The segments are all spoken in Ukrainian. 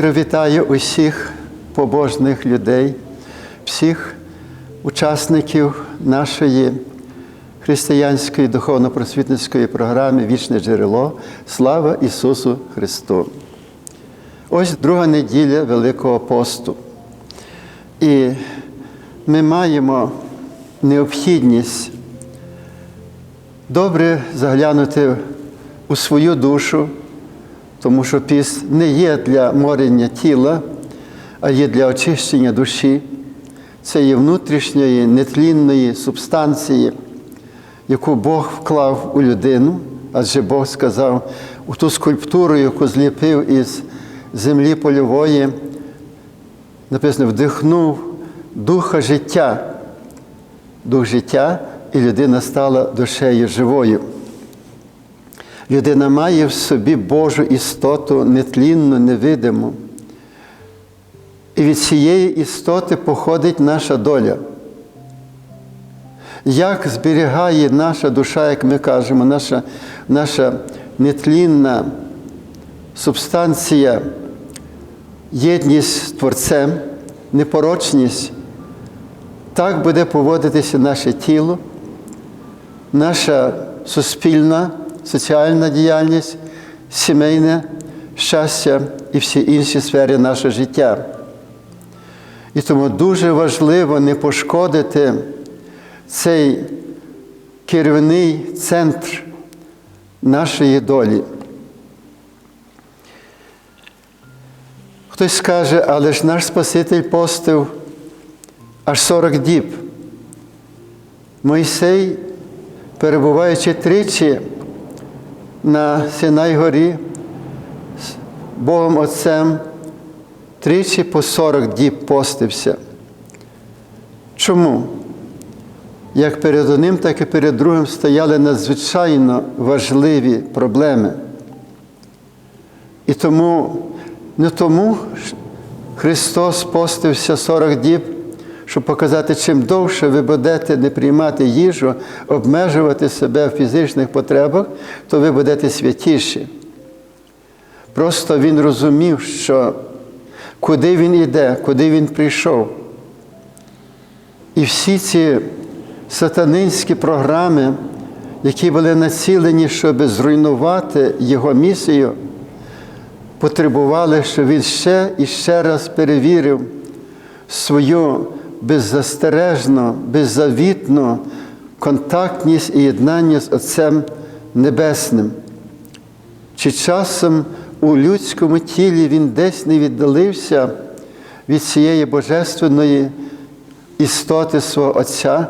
Щиро вітаю усіх побожних людей, всіх учасників нашої християнської духовно-просвітницької програми Вічне джерело. Слава Ісусу Христу! Ось друга неділя Великого посту. І ми маємо необхідність добре заглянути у свою душу, тому що піст не є для морення тіла, а є для очищення душі. Це є внутрішньої нетлінної субстанції, яку Бог вклав у людину, адже Бог сказав у ту скульптуру, яку зліпив із землі польової, написано, вдихнув духа життя, дух життя, і людина стала душею живою. Людина має в собі Божу істоту нетлінну, невидиму. І від цієї істоти походить наша доля. Як зберігає наша душа, як ми кажемо, наша, наша нетлінна субстанція, єдність з Творцем, непорочність, так буде поводитися наше тіло, наша суспільна, соціальна діяльність, сімейне щастя і всі інші сфери нашого життя. І тому дуже важливо не пошкодити цей керівний центр нашої долі. Хтось скаже, але ж наш Спаситель постив аж 40 діб. Мойсей, перебуваючи тричі на Синай горі з Богом Отцем, тричі по 40 діб постився. Чому? Як перед одним, так і перед другим стояли надзвичайно важливі проблеми. І тому не тому Христос постився 40 діб, щоб показати, чим довше ви будете не приймати їжу, обмежувати себе в фізичних потребах, то ви будете святіші. Просто Він розумів, що куди він іде, куди він прийшов. І всі ці сатанинські програми, які були націлені, щоб зруйнувати його місію, потребували, щоб він ще і ще раз перевірив свою беззастережну, беззавітну контактність і єднання з Отцем Небесним. Чи часом у людському тілі він десь не віддалився від цієї божественної істоти свого Отця,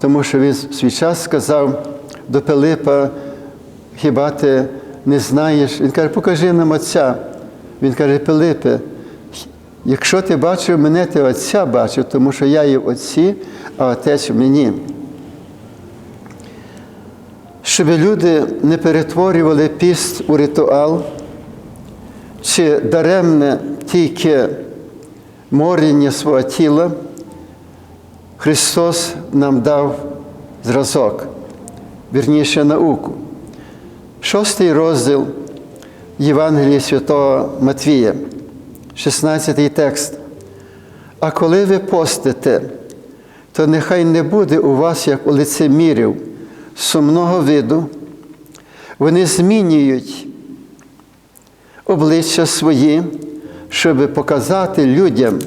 тому що він в свій час сказав до Пилипа, хіба ти не знаєш? Він каже, покажи нам Отця. Він каже, Пилипе, якщо ти бачив мене, ти Отця бачив, тому що я є в Отці, а Отець в мені. Щоб люди не перетворювали піст у ритуал, чи даремне тільки моріння свого тіла, Христос нам дав зразок, вірніше науку. Шостий розділ Євангелії Святого Матвія, 16 текст. А коли ви постите, то нехай не буде у вас, як у лицемірів, сумного виду, вони змінюють обличчя свої, щоб показати людям,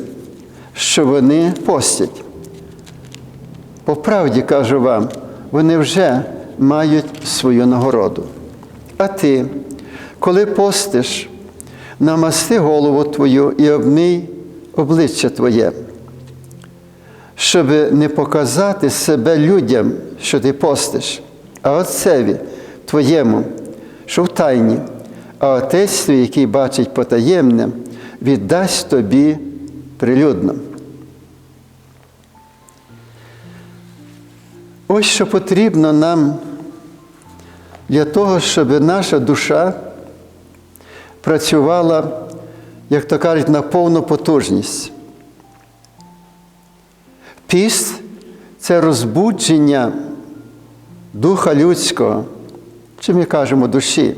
що вони постять. По правді кажу вам, вони вже мають свою нагороду. А ти, коли постиш, намасти голову твою і обмий обличчя твоє, щоб не показати себе людям, що ти постиш, а отцеві твоєму, що в тайні, а отець твій, який бачить потаємне, віддасть тобі прилюдно. Ось що потрібно нам для того, щоб наша душа працювала, як то кажуть, на повну потужність. Піст це розбудження духа людського, чи ми кажемо душі.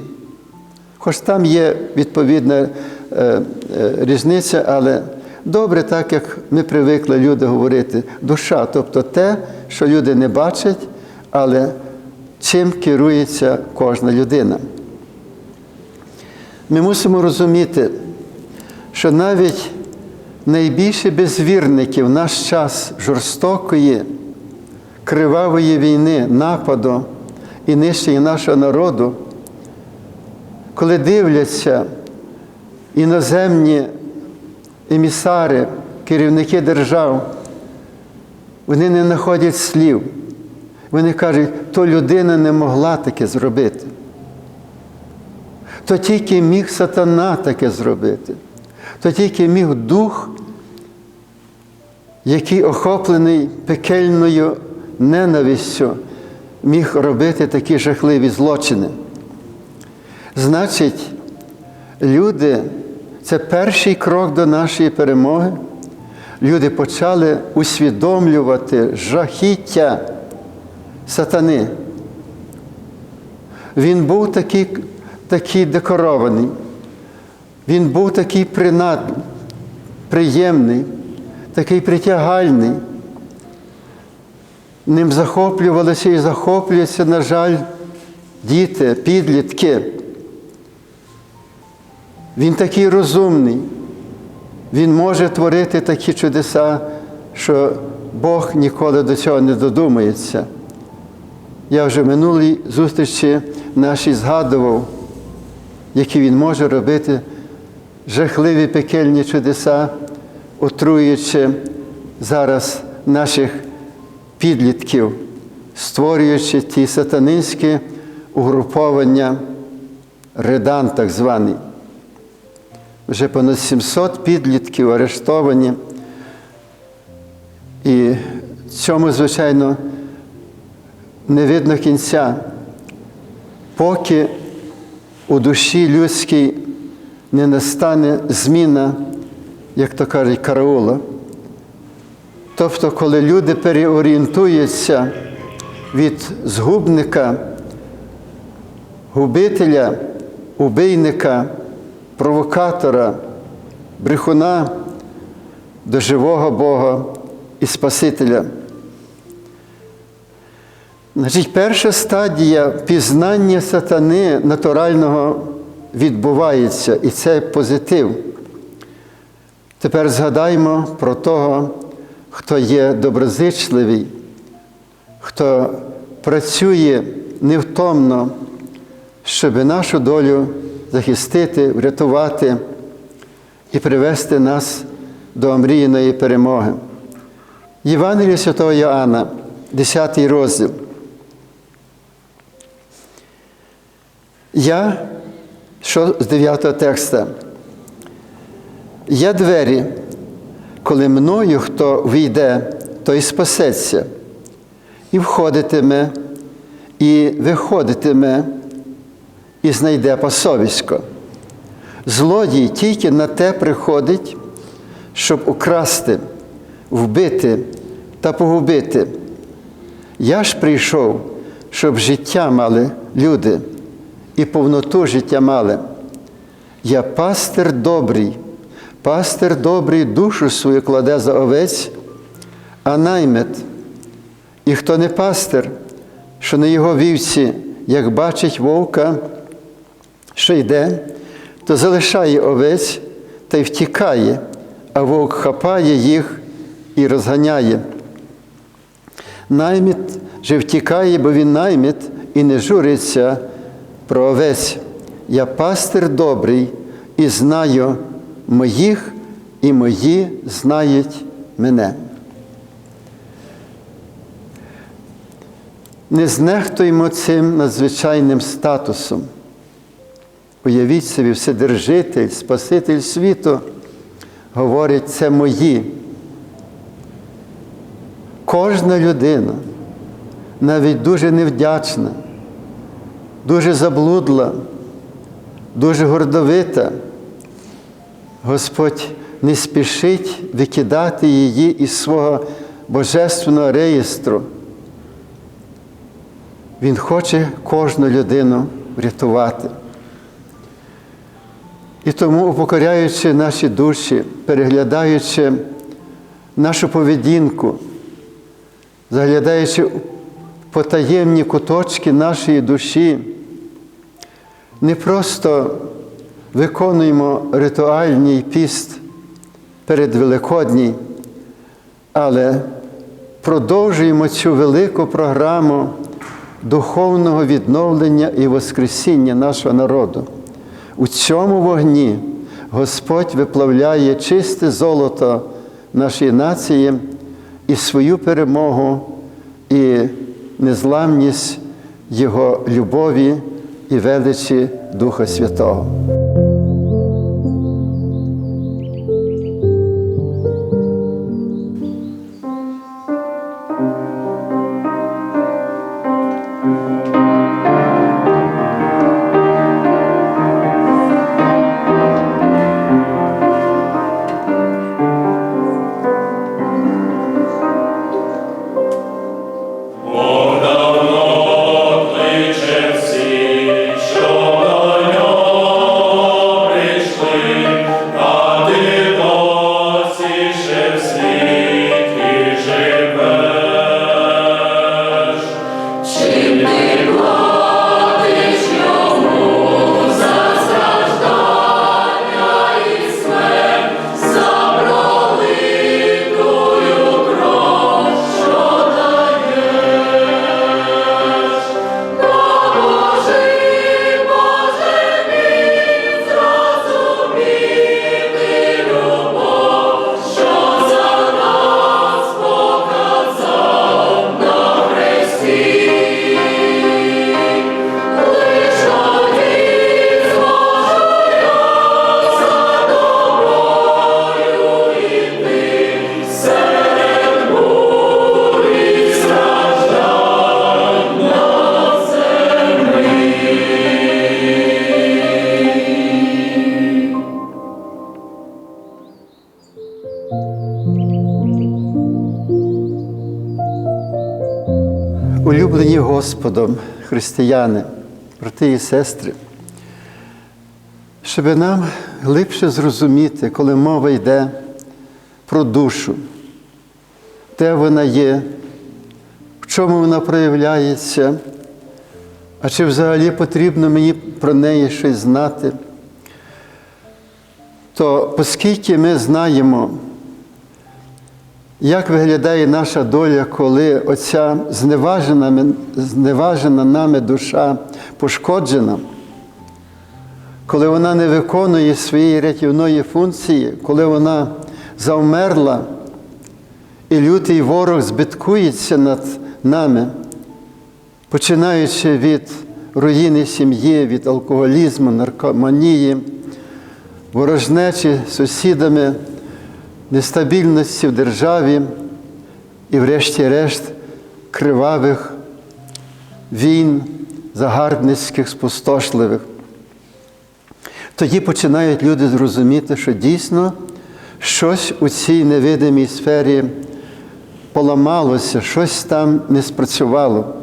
Хоч там є відповідне е, е, різниця, але добре, так як ми привикли люди говорити, душа, тобто те, що люди не бачать, але чим керується кожна людина. Ми мусимо розуміти, що навіть найбільші безвірники в наш час жорстокої, кривавої війни, нападу і нищення нашого народу, коли дивляться іноземні емісари, керівники держав, вони не знаходять слів. Вони кажуть, то людина не могла таке зробити. То тільки міг сатана таке зробити, то тільки міг дух, який охоплений пекельною ненавистю, міг робити такі жахливі злочини. Значить, люди, це перший крок до нашої перемоги. Люди почали усвідомлювати жахіття сатани. Він був такий, такий декорований, він був такий принадний, приємний, такий притягальний. Ним захоплювалися і захоплюються, на жаль, діти, підлітки. Він такий розумний, він може творити такі чудеса, що Бог ніколи до цього не додумається. Я вже минулій зустрічі нашій згадував, які він може робити жахливі пекельні чудеса, отруюючи зараз наших підлітків, створюючи ті сатанинські угруповання, редан так званий. Вже понад 700 підлітків арештовані. І цьому, звичайно, не видно кінця, поки у душі людській не настане зміна, як то кажуть, караула. Тобто, коли люди переорієнтуються від згубника, губителя, убийника, провокатора, брехуна до живого Бога і Спасителя. Значить, перша стадія пізнання сатани натурального відбувається, і це позитив. Тепер згадаймо про того, хто є доброзичливий, хто працює невтомно, щоб нашу долю захистити, врятувати і привести нас до омріяної перемоги. Євангелія Святого Йоанна, 10 розділ. Я, що з 9 текста, я двері, коли мною хто війде, той спасеться, і входитиме, і виходитиме, і знайде пасовисько. Злодій тільки на те приходить, щоб украсти, вбити та погубити. Я ж прийшов, щоб життя мали люди і повноту життя мали. Я пастир добрий, пастир добрий душу свою кладе за овець, а наймет, і хто не пастир, що на його вівці, як бачить вовка, що йде, то залишає овець та й втікає, а вовк хапає їх і розганяє. Найміт же втікає, бо він найміт і не журиться про овець. Я пастир добрий і знаю моїх, і мої знають мене. Не знехтуймо цим надзвичайним статусом. Уявіть собі, Вседержитель, Спаситель світу, говорить, це мої. Кожна людина, навіть дуже невдячна, дуже заблудла, дуже гордовита, Господь не спішить викидати її із свого божественного реєстру. Він хоче кожну людину врятувати. І тому, упокоряючи наші душі, переглядаючи нашу поведінку, заглядаючи в потаємні куточки нашої душі, не просто виконуємо ритуальний піст перед Великодній, але продовжуємо цю велику програму духовного відновлення і воскресіння нашого народу. У цьому вогні Господь виплавляє чисте золото нашої нації і свою перемогу, і незламність Його любові і величі Духа Святого. Господом, християни, брати і сестри, щоб нам глибше зрозуміти, коли мова йде про душу, де вона є, в чому вона проявляється, а чи взагалі потрібно мені про неї щось знати, то оскільки ми знаємо, як виглядає наша доля, коли оця зневажена, зневажена нами душа пошкоджена, коли вона не виконує своєї рятівної функції, коли вона завмерла, і лютий ворог збиткується над нами, починаючи від руїни сім'ї, від алкоголізму, наркоманії, ворожнечі сусідами нестабільності в державі і, врешті-решт, кривавих війн, загарбницьких, спустошливих. Тоді починають люди зрозуміти, що дійсно щось у цій невидимій сфері поламалося, щось там не спрацювало.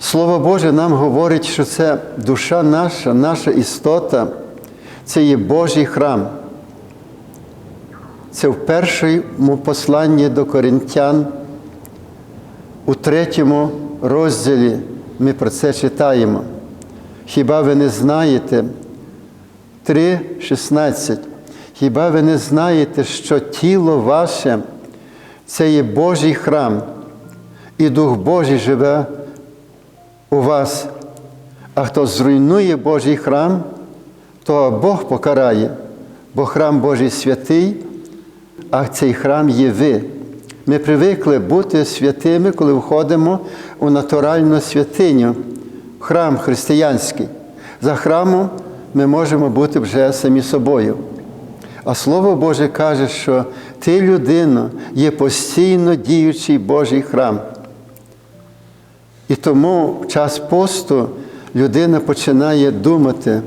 Слово Боже нам говорить, що це душа наша, наша істота, це є Божий храм. Це в першому посланні до коринтян, у третьому розділі ми про це читаємо. Хіба ви не знаєте? 3,16. Хіба ви не знаєте, що тіло ваше це є Божий храм, і Дух Божий живе у вас, а хто зруйнує Божий храм, то Бог покарає, бо храм Божий святий а цей храм є ви. Ми привикли бути святими, коли входимо у натуральну святиню, храм християнський. За храмом ми можемо бути вже самі собою. А Слово Боже каже, що ти, людина, є постійно діючий Божий храм. І тому в час посту людина починає думати,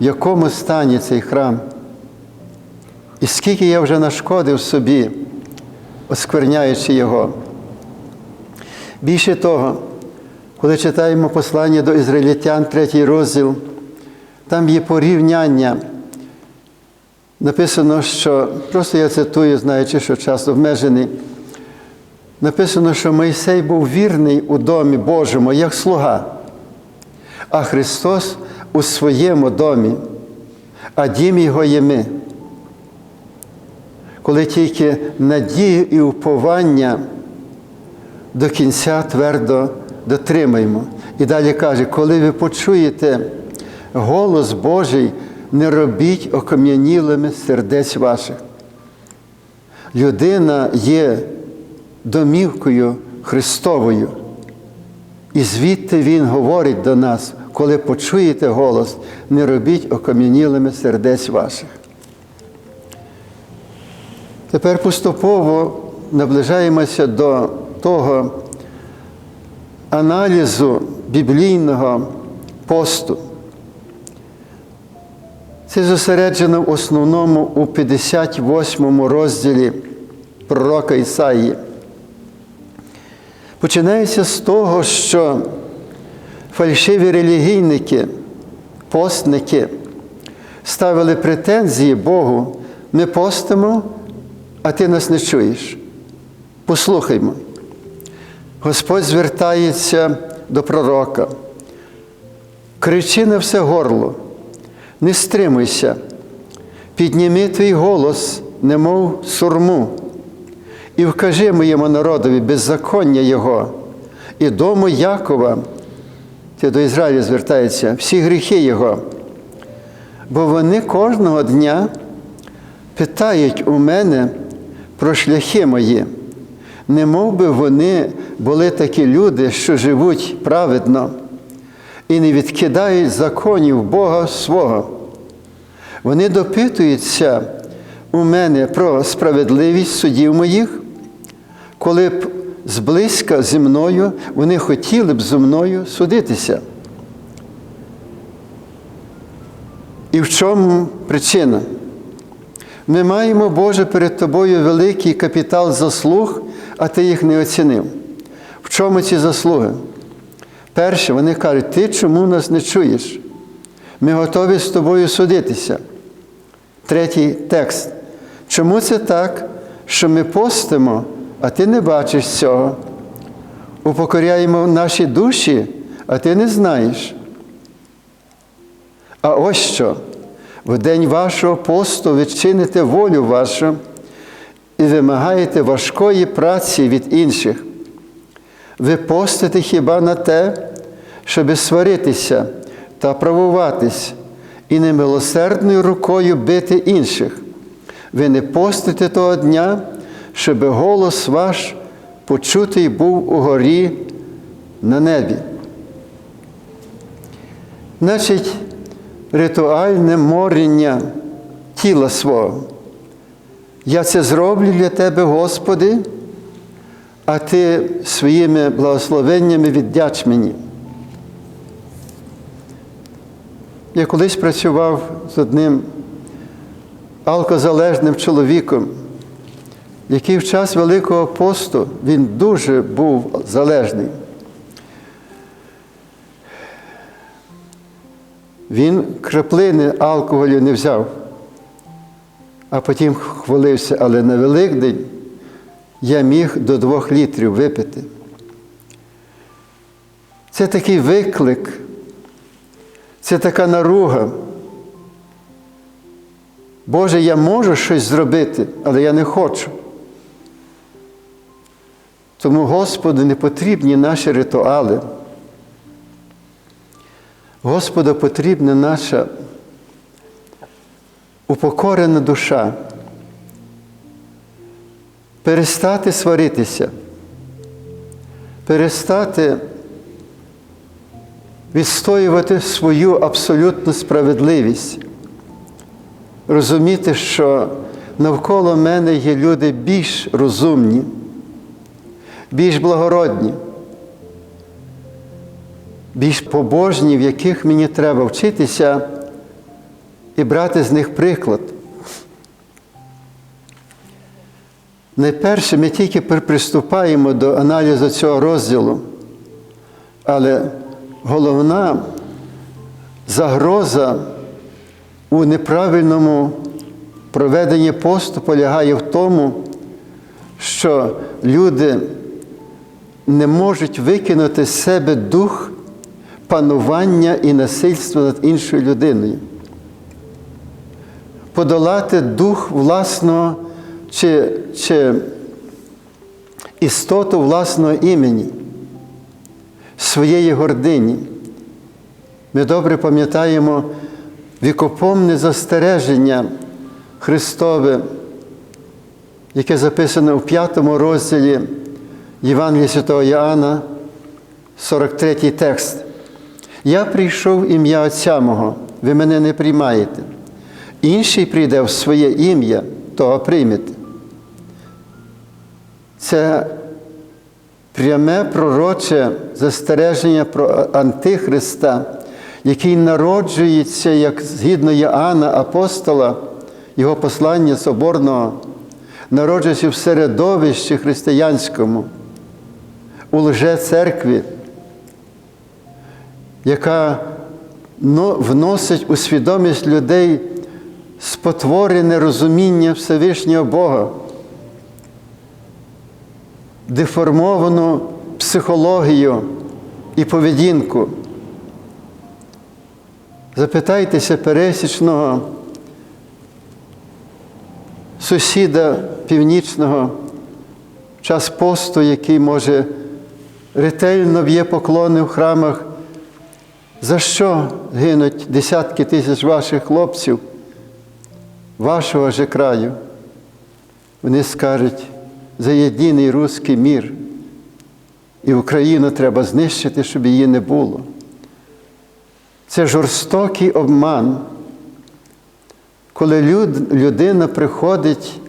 в якому стані цей храм. І скільки я вже нашкодив собі, оскверняючи його. Більше того, коли читаємо послання до ізраїльтян, третій розділ, Там є порівняння. Написано, що, просто я цитую, знаючи, що час обмежений. Написано, що Мойсей був вірний у домі Божому, як слуга, а Христос у своєму домі, а дім його є ми. Коли тільки надію і уповання до кінця твердо дотримаємо. І далі каже, коли ви почуєте голос Божий, не робіть окам'янілими сердець ваших. Людина є домівкою Христовою. І звідти Він говорить до нас, коли почуєте голос, не робіть окам'янілими сердець ваших. Тепер поступово наближаємося до того аналізу біблійного посту. Це зосереджено в основному у 58 розділі пророка Ісаї. Починається з того, що фальшиві релігійники, постники ставили претензії Богу, ми постимо, а ти нас не чуєш. Послухаймо. Господь звертається до пророка. Кричи на все горло, не стримуйся, підніми твій голос, немов сурму, і вкажи моєму народові беззаконня Його, і дому Якова, це до Ізраїля звертається, всі гріхи Його. Бо вони кожного дня питають у мене про шляхи мої, не мов би вони були такі люди, що живуть праведно і не відкидають законів Бога свого. Вони допитуються у мене про справедливість судів моїх, коли б зблизька зі мною вони хотіли б зі мною судитися. І в чому причина? Ми маємо, Боже, перед Тобою великий капітал заслуг, а Ти їх не оцінив. В чому ці заслуги? Перше, вони кажуть, ти чому нас не чуєш? Ми готові з тобою судитися. Третій текст. Чому це так, що ми постимо, а ти не бачиш цього? Упокоряємо наші душі, а ти не знаєш. А ось що, в день вашого посту ви чините волю вашу і вимагаєте важкої праці від інших. Ви постите хіба на те, щоби сваритися та правуватись, і немилосердною рукою бити інших. Ви не постите того дня, щоб голос ваш почутий був у горі на небі. Значить, ритуальне морення тіла свого. Я це зроблю для Тебе, Господи, а Ти своїми благословеннями віддяч мені. Я колись працював з одним алкозалежним чоловіком, який в час Великого посту він дуже був залежний. Він краплини алкоголю не взяв, а потім хвалився, але на Великдень я міг до двох літрів випити. Це такий виклик, це така наруга. Боже, я можу щось зробити, але я не хочу. Тому Господу не потрібні наші ритуали. Господу потрібна наша упокорена душа. Перестати сваритися, перестати відстоювати свою абсолютну справедливість, розуміти, що навколо мене є люди більш розумні, більш благородні, більш побожні, в яких мені треба вчитися і брати з них приклад. Найперше ми тільки приступаємо до аналізу цього розділу, але головна загроза у неправильному проведенні посту полягає в тому, що люди не можуть викинути з себе дух панування і насильства над іншою людиною. Подолати дух власного чи, чи істоту власного імені, своєї гордині. Ми добре пам'ятаємо вікопомне застереження Христове, яке записано в п'ятому розділі Євангелія Святого Іоанна, 43 текст. Я прийшов в ім'я Отця мого, ви мене не приймаєте. Інший прийде в своє ім'я, того приймете. Це пряме пророче застереження про Антихриста, який народжується, як згідно Іоанна апостола, його послання соборного, народжується в середовищі християнському, у лже-церкві, яка вносить у свідомість людей спотворене розуміння Всевишнього Бога, деформовану психологію і поведінку. Запитайтеся пересічного сусіда північного час посту, який може ретельно б'є поклони в храмах. За що гинуть десятки тисяч ваших хлопців, вашого же краю? Вони скажуть, за єдиний руський мір. І Україну треба знищити, щоб її не було. Це жорстокий обман, коли люд, людина приходить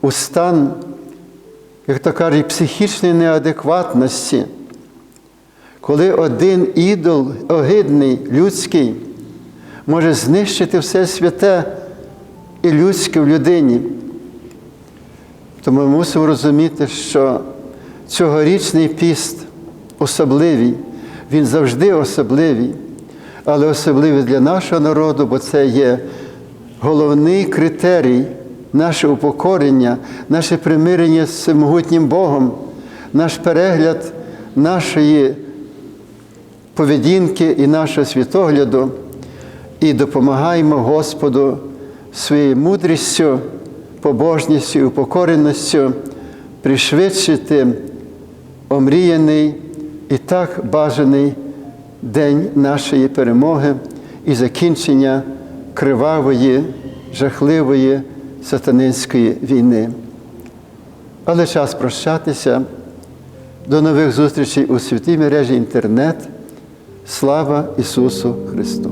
у стан, як то кажуть, психічної неадекватності, коли один ідол огидний, людський, може знищити все святе і людське в людині. Тому ми мусимо розуміти, що цьогорічний піст особливий, він завжди особливий, але особливий для нашого народу, бо це є головний критерій нашого упокорення, наше примирення з могутнім Богом, наш перегляд нашої поведінки і нашого світогляду, і допомагаємо Господу своєю мудрістю побожністю і упокореністю пришвидшити омріяний і так бажаний день нашої перемоги і закінчення кривавої, жахливої сатанинської війни. Але час прощатися. До нових зустрічей у святій мережі інтернет. Слава Ісусу Христу!